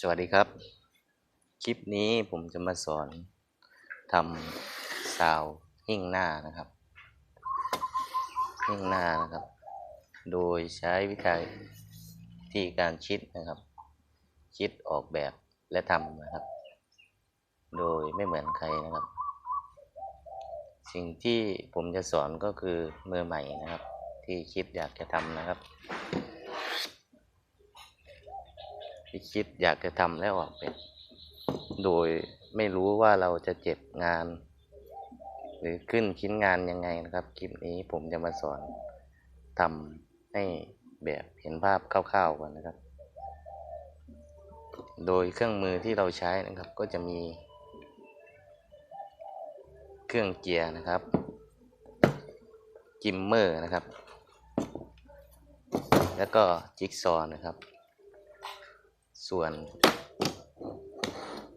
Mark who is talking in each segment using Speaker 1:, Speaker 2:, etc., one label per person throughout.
Speaker 1: สวัสดีครับ คลิปนี้ผมจะมาสอนทำซาวหิ้งหน้านะครับหิ้งหน้านะครับ โดยใช้วิธีวิธีการคิดนะครับคิดออกแบบและทำนะครับ โดยไม่เหมือนใครนะครับ สิ่งที่ผมจะสอนก็คือมือใหม่นะครับ ที่คิดอยากจะทำนะครับ ที่คิดอยากจะทำแล้วออกแบบโดยไม่รู้ว่าเราจะเจ็บงาน หรือขึ้นชิ้นงานยังไงนะครับคลิปนี้ผมจะมาสอนทำให้แบบเห็นภาพคร่าวๆก่อนนะครับ โดยเครื่องมือที่เราใช้นะครับก็จะมี เครื่องเกียร์นะครับกิมเมอร์นะครับ แล้วก็จิ๊กซอว์นะครับ ส่วน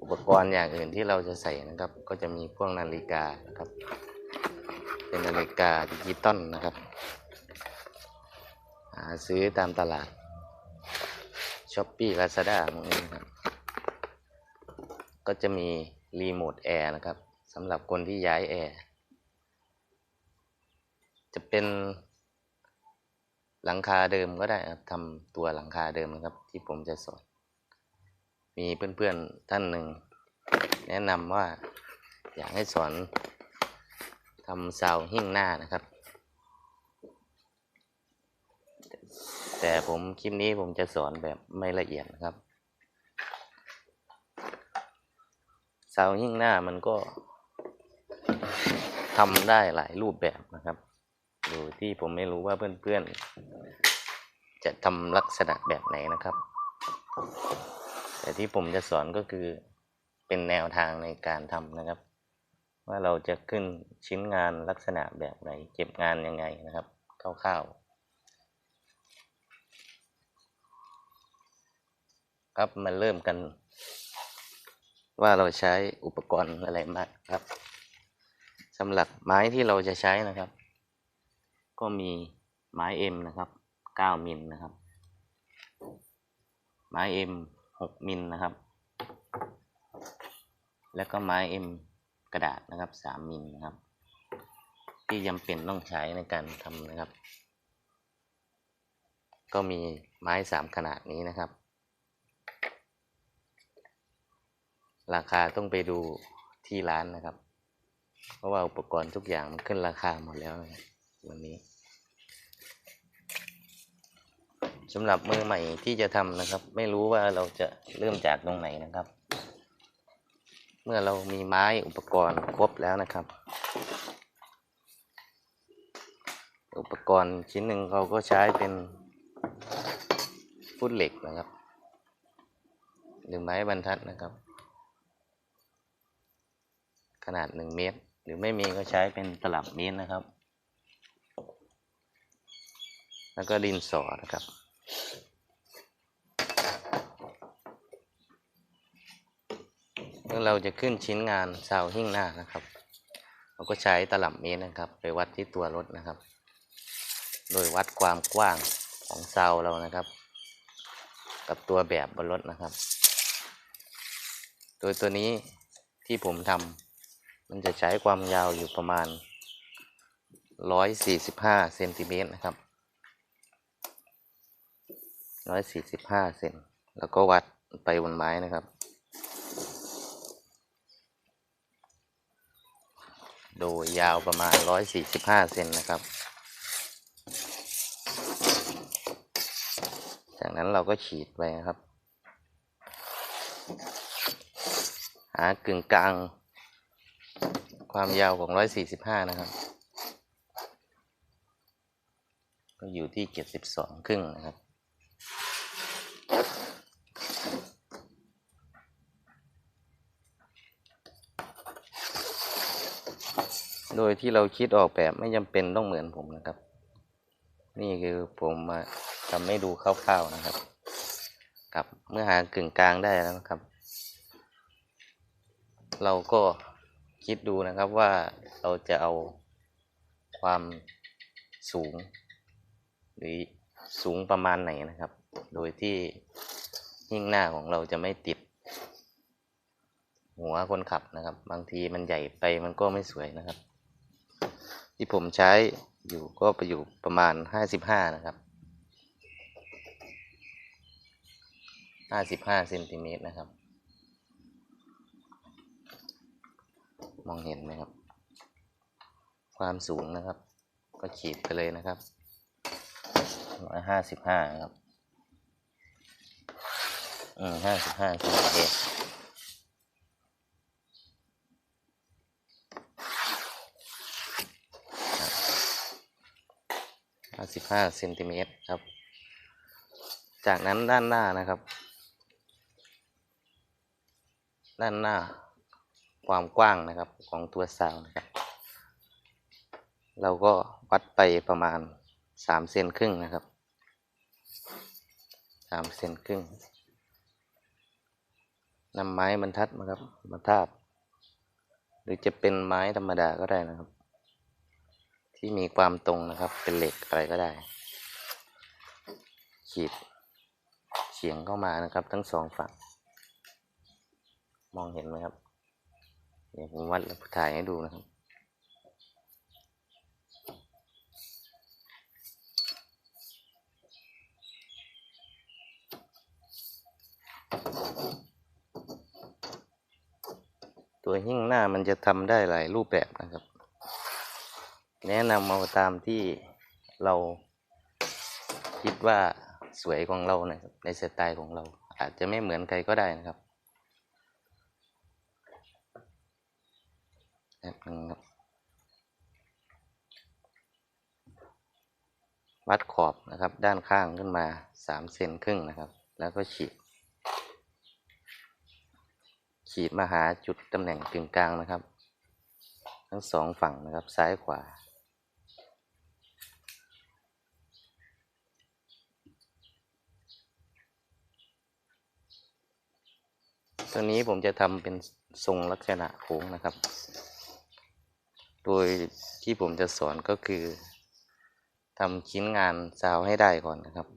Speaker 1: อุปกรณ์อย่างอื่นที่เราจะใส่นะครับ ก็จะมีพวกนาฬิกานะครับ เป็นนาฬิกาดิจิตอลนะครับ หาซื้อตามตลาดช้อปปี้ลาซาด้าพวกนี้นะครับ ก็จะมีรีโมทแอร์นะครับสำหรับคนที่ย้ายแอร์ จะเป็นหลังคาเดิมก็ได้ครับทำตัวหลังคาเดิมนะครับ ที่ผมจะสอน มีเพื่อนๆท่านหนึ่ง แนะนำว่าอยากให้สอนทำซาวหิ้งหน้านะครับ แต่ผมคลิปนี้ผมจะสอนแบบไม่ละเอียดนะครับซาวหิ้งหน้ามันก็ทำได้หลายรูปแบบนะครับโดยที่ผมไม่รู้ว่าเพื่อนๆจะทำลักษณะแบบไหนนะครับ แต่ที่ผมจะสอนก็คือเป็นแนวทางในการทำนะครับ ว่าเราจะขึ้นชิ้นงานลักษณะแบบไหน เก็บงานยังไงนะครับคร่าวๆครับมาเริ่มกัน ว่าเราใช้อุปกรณ์อะไรมากครับสำหรับไม้ที่เราจะใช้นะครับ ก็มีไม้เอ็มนะครับ 9มิลนะครับ ไม้เอ็ม 6มิลนะครับ แล้วก็ไม้เอ็มกระดาษนะครับ3มิลนะครับ ที่จำเป็นต้องใช้ในการทำนะครับ ก็มีไม้สามขนาดนี้นะครับ ราคาต้องไปดูที่ร้านนะครับ เพราะว่าอุปกรณ์ทุกอย่างมันขึ้นราคาหมดแล้ววันนี้ สำหรับมือใหม่ที่จะทำนะครับ ไม่รู้ว่าเราจะเริ่มจากตรงไหนนะครับ เมื่อเรามีไม้อุปกรณ์ครบแล้วนะครับ อุปกรณ์ชิ้นหนึ่งเราก็ใช้เป็นฟุตเหล็กนะครับ หรือไม้บรรทัดนะครับ ขนาดหนึ่งเมตร หรือไม่มีก็ใช้เป็นตลับเมตรนะครับแล้วก็ดินสอนะครับ เมื่อเราจะขึ้นชิ้นงานซาหิ้งหน้านะครับ เราก็ใช้ตลับเมตรนะครับ ไปวัดที่ตัวรถนะครับ โดยวัดความกว้างของซาเรานะครับ กับตัวแบบบนรถนะครับ โดยตัวนี้ที่ผมทำมันจะใช้ความยาวอยู่ประมาณ 145เซนติเมตรนะครับ 145เซนแล้วก็วัดไปบนไม้นะครับ โดยยาวประมาณ145เซนนะครับ จากนั้นเราก็ฉีดไปนะครับ หากึ่งกลาง ความยาวของ145นะครับ ก็อยู่ที่72ครึ่งนะครับ โดยที่เราคิดออกแบบไม่จำเป็นต้องเหมือนผมนะครับ นี่คือผมมาทำให้ดูคร่าวๆนะครับกับเมื่อหากึ่งกลางได้แล้วนะครับ เราก็คิดดูนะครับว่าเราจะเอาความสูง หรือสูงประมาณไหนนะครับ โดยที่หิ้งหน้าของเราจะไม่ติด หัวคนขับนะครับ บางทีมันใหญ่ไปมันก็ไม่สวยนะครับ ที่ผมใช้อยู่ก็ไปอยู่ประมาณห้าสิบห้านะครับห้าสิบห้าเซนติเมตรนะครับ มองเห็นไหมครับ ความสูงนะครับ ก็ขีดไปเลยนะครับร้อยห้าสิบห้าครับอืมห้าสิบห้าเซนติเมตร ห้าสิบห้าเซนติเมตรครับ จากนั้นด้านหน้านะครับ ด้านหน้าความกว้างนะครับของตัวซาวนะครับ เราก็วัดไปประมาณสามเซนครึ่งนะครับสามเซนครึ่งนำไม้บรรทัดมาครับมาทาบ หรือจะเป็นไม้ธรรมดาก็ได้นะครับ ที่มีความตรงนะครับ เป็นเหล็กอะไรก็ได้ ขีดเฉียงเข้ามานะครับ ทั้งสองฝั่ง มองเห็นไหมครับ เดี๋ยวผมวัดแล้วถ่ายให้ดูนะครับตัวหิ้งหน้ามันจะทำได้หลายรูปแบบนะครับ แนะนำเอาตามที่เราคิดว่าสวยของเรานะครับในสไตล์ของเรา อาจจะไม่เหมือนใครก็ได้นะครับวัดขอบนะครับ ด้านข้างขึ้นมาสามเซนครึ่งนะครับ แล้วก็ฉีด ขีดมาหาจุดตำแหน่งกึ่งกลางนะครับ ทั้งสองฝั่งนะครับซ้ายขวา ตัวนี้ผมจะทำเป็นทรงลักษณะโค้งนะครับ โดยที่ผมจะสอนก็คือทำชิ้นงานซาวให้ได้ก่อนนะครับ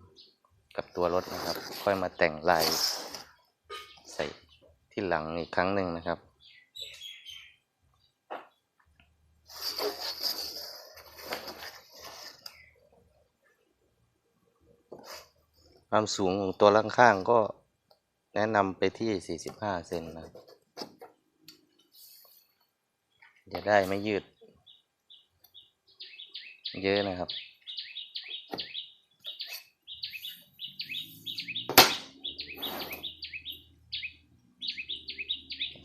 Speaker 1: กับตัวรถนะครับ ค่อยมาแต่งลายใส่ที่หลังอีกครั้งหนึ่งนะครับความสูงของตัวล่างข้างก็ แนะนำไปที่ 45 เซนนะ จะได้ไม่ยืด เยอะนะครับ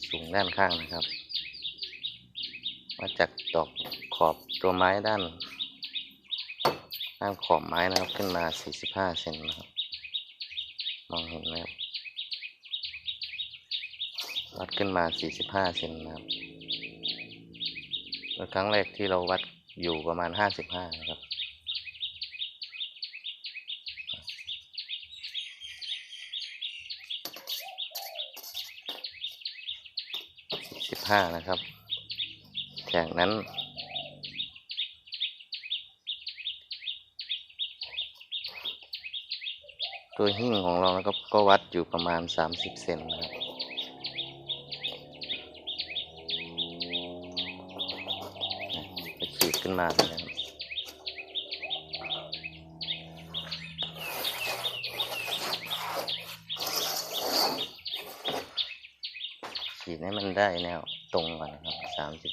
Speaker 1: สูงด้านข้างนะครับ มาจากดอกขอบตัวไม้ด้าน ด้านขอบไม้นะครับ ขึ้นมา 45 เซนนะครับ มองเห็นไหมครับ วัดขึ้นมา 45เซนนะครับครั้งแรกที่เราวัดอยู่ประมาณ 55 นะครับ15นะครับ จากนั้น ตัวหิ้งของเรานะครับก็วัดอยู่ประมาณ 30 เซนนะครับ ก็ ขีดขึ้นมาเลยนะครับขีดให้มันได้แนวตรงก่อนนะครับ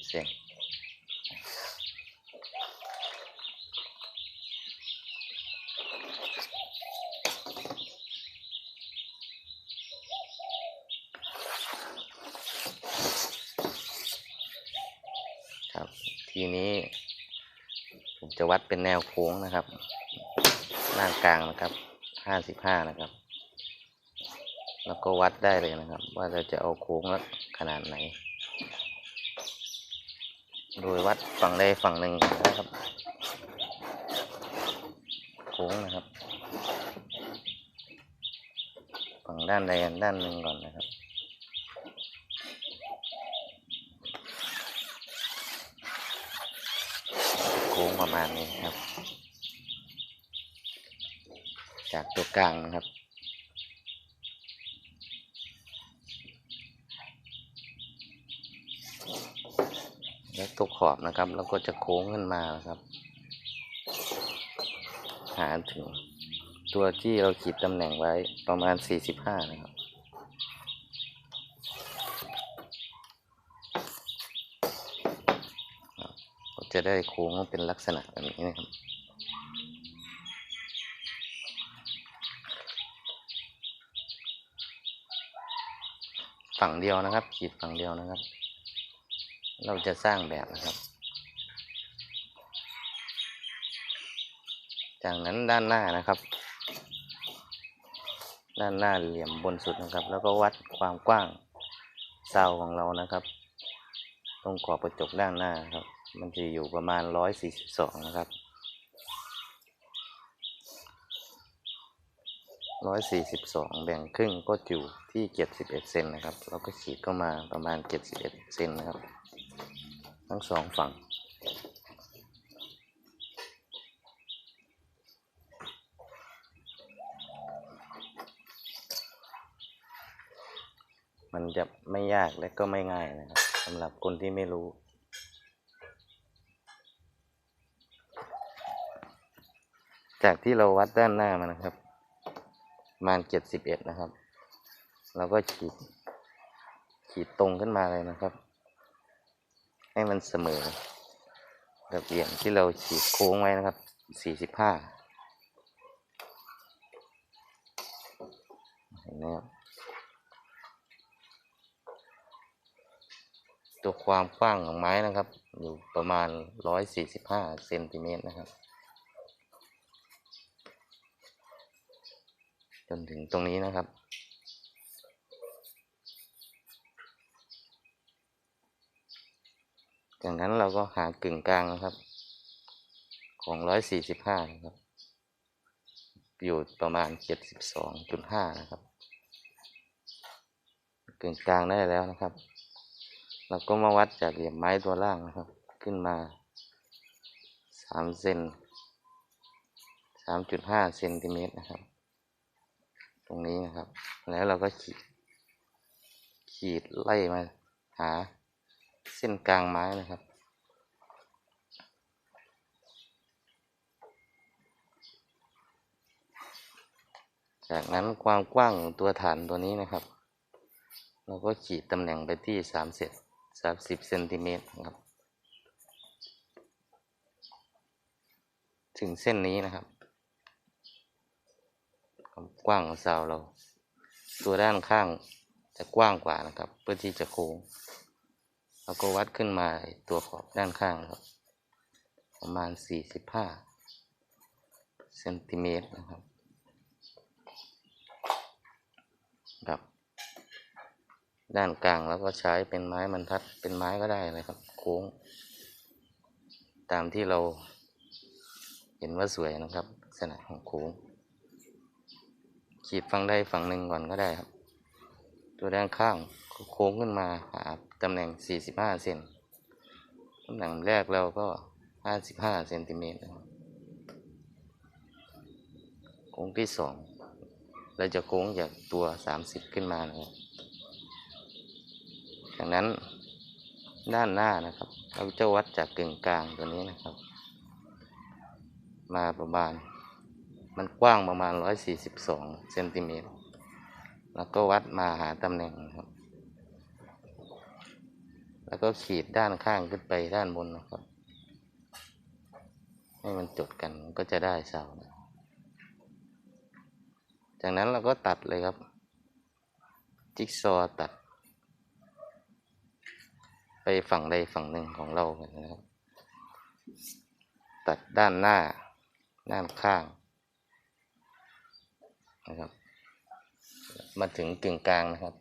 Speaker 1: 30เซนครับ ทีนี้ จะวัดเป็นแนวโค้งนะครับหน้ากลางนะครับห้าสิบห้านะครับ แล้วก็วัดได้เลยนะครับ ว่าเราจะเอาโค้งแล้วขนาดไหน โดยวัดฝั่งใดฝั่งหนึ่งนะครับ โค้งนะครับ ฝั่งด้านใดด้านหนึ่งก่อนนะครับ ประมาณนี้ครับ จากตัวกลางครับ แล้วตัวขอบนะครับเราก็จะโค้งขึ้นมาครับ หาถึงตัวที่เราขีดตำแหน่งไว้ประมาณ 45 นะครับ จะได้โค้งเป็นลักษณะแบบนี้นะครับฝั่งเดียวนะครับ ขีดฝั่งเดียวนะครับ เราจะสร้างแบบนะครับ จากนั้นด้านหน้านะครับ ด้านหน้าเหลี่ยมบนสุดนะครับ แล้วก็วัดความกว้างเซาของเรานะครับ ตรงขอบกระจกด้านหน้าครับ มันจะอยู่ประมาณร้อยสี่สิบสองนะครับร้อยสี่สิบสองแบ่งครึ่งก็อยู่ที่เจ็ดสิบเอ็ดเซนนะครับ เราก็ขีดเข้ามาประมาณเจ็ดสิบเอ็ดเซนนะครับ ทั้งสองฝั่งมันจะไม่ยากและก็ไม่ง่ายนะครับสำหรับคนที่ไม่รู้ จากที่เราวัดด้านหน้ามานะครับประมาณเจ็ดสิบเอ็ดนะครับ เราก็ขีดขีดตรงขึ้นมาเลยนะครับ ให้มันเสมอกับเหลี่ยมที่เราขีดโค้งไว้นะครับสี่สิบห้าเห็นไหมครับตัวความกว้างของไม้นะครับ อยู่ประมาณ145เซนติเมตรนะครับ นถึงตรงนี้นะครับ จากนั้นเราก็หากึ่งกลางนะครับ ของ145นะครับ อยู่ประมาณ72.5นะครับ กึ่งกลางได้แล้วนะครับ เราก็มาวัดจากเหลี่ยมไม้ตัวล่างนะครับ ขึ้นมาสามเซนสามจุดห้าเซนติเมตรนะครับ รงนี้นะครับ แล้วเราก็ขีด ขีดไล่มาหาเส้นกลางไม้นะครับ จากนั้นความกว้างของตัวฐานตัวนี้นะครับ เราก็ขีดตำแหน่งไปที่สามเซนสามสิบเซนติเมตรครับ ถึงเส้นนี้นะครับ ความกว้างของเสาเรา ตัวด้านข้างจะกว้างกว่านะครับ เพื่อที่จะโค้งเราก็วัดขึ้นมาตัวขอบด้านข้างนะครับ ประมาณสี่สิบห้าเซนติเมตรนะครับครับ ด้านกลางแล้วก็ใช้เป็นไม้บรรทัดเป็นไม้ก็ได้นะครับ โค้ง ตามที่เราเห็นว่าสวยนะครับลักษณะของโค้ง ขีดฝั่งใดฝั่งหนึ่งก่อนก็ได้ครับ ตัวด้านข้างโค้งขึ้นมาหาตำแหน่ง 45 เซนตำแหน่งแรกเราก็ 55 เซนติเมตรโค้งที่สองเราจะโค้งจากตัว 30 ขึ้นมานะครับจากนั้นด้านหน้านะครับ เราจะวัดจากกึ่งกลางตัวนี้นะครับ มาประมาณ มันกว้างประมาณ 142เซนติเมตร แล้วก็วัดมาหาตำแหน่งครับ แล้วก็ขีดด้านข้างขึ้นไปด้านบนนะครับ ให้มันจดกันก็จะได้เสา จากนั้นเราก็ตัดเลยครับ จิ๊กซอว์ตัด ไปฝั่งใดฝั่งหนึ่งของเรากันนะครับ ตัดด้านหน้า ด้านข้าง นะครับ มาถึงกึ่งกลางนะครับ